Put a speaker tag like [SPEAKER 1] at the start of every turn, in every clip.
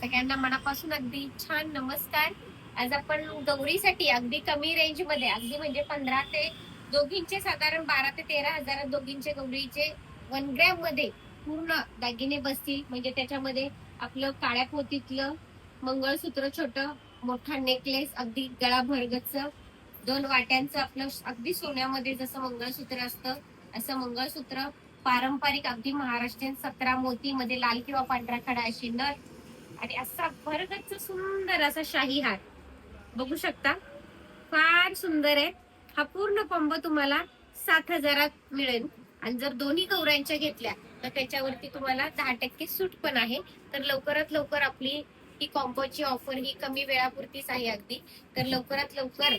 [SPEAKER 1] सगळ्यांना मनापासून अगदी छान नमस्कार. आज आपण गौरीसाठी अगदी कमी रेंजमध्ये अगदी म्हणजे पंधरा ते दोघींचे साधारण बारा ते तेरा हजारात दोघींचे गौरीचे वन ग्रॅममध्ये पूर्ण दागिने बसतील. म्हणजे त्याच्यामध्ये आपलं काळ्या पोतीतलं मंगळसूत्र छोट मोठा नेकलेस अगदी गळा भरगच दोन वाट्यांचं आपलं अगदी सोन्यामध्ये जसं मंगळसूत्र असतं असं मंगळसूत्र पारंपरिक अगदी महाराष्ट्रीयन सतरा मोती मध्ये लाल किंवा पांढरा खडा अशी नर आणि असा भरगच्च सुंदर असा शाही हार. बघू शकता? फार सुंदर आहे. हा पूर्ण पंब तुम्हाला सात हजारात मिळेल. आणि जर दोन्ही गौऱ्यांच्या घेतल्या तर त्याच्यावरती तुम्हाला दहा टक्के सूट पण आहे. तर लवकरात लवकर आपली ही कॉम्पोची ऑफर ही कमी वेळापुरतीच आहे अगदी. तर लवकरात लवकर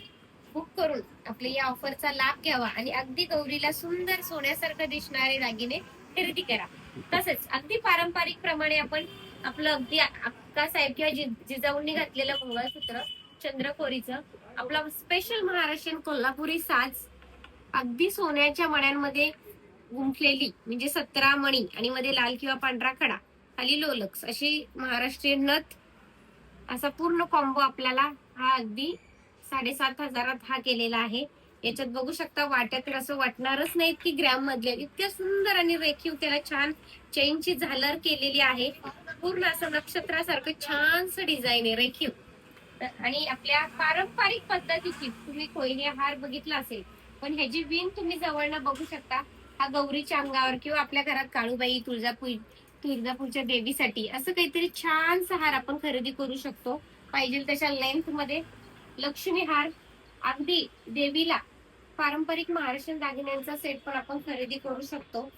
[SPEAKER 1] बुक करून आपल्या या ऑफरचा लाभ घ्यावा आणि अगदी गौरीला सुंदर सोन्यासारखं दिसणारे दागिने खरेदी करा. तसेच अगदी पारंपरिक प्रमाणे आपण आपलं अगदी अक्का साहेब किंवा जिजाऊंनी घातलेलं मंगळसूत्र चंद्रकोरीचं आपला स्पेशल महाराष्ट्रीयन कोल्हापुरी साज अगदी सोन्याच्या मण्यांमध्ये गुंफलेली म्हणजे सतरा मणी आणि मध्ये लाल किंवा पांढरा खडा खाली लोलक्स अशी महाराष्ट्रीयन नथ असा पूर्ण कॉम्बो आपल्याला हा अगदी साडेसात हजारात हा केलेला आहे. याच्यात बघू शकता वाट्यात तर असं वाटणारच नाही की ग्रॅम मधले इतक्या सुंदर आणि रेखीव त्याला छान चेनची झालर केलेली आहे. पूर्ण असं नक्षत्रासारखं छानस डिझाईन आहे रेखीव आणि आपल्या पारंपरिक पद्धतीची तुम्ही कोयने हार बघितला असेल पण ह्याची विण तुम्ही जवळनं बघू शकता. हा गौरीच्या अंगावर किंवा आपल्या घरात काळूबाई तुळजापूर तुळजापूरच्या देवीसाठी असं काहीतरी छानसा हार आपण खरेदी करू शकतो. पाहिजे तशा लेंथमध्ये लक्ष्मी हार अगदी देवीला पारंपरिक महाराष्ट्रीयन दागिन्यांचा सेट पण आपण खरेदी करू शकतो.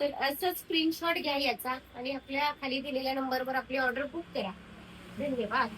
[SPEAKER 1] तर असं स्क्रीनशॉट घ्या याचा आणि आपल्या खाली दिलेल्या नंबरवर आपली ऑर्डर बुक करा. धन्यवाद.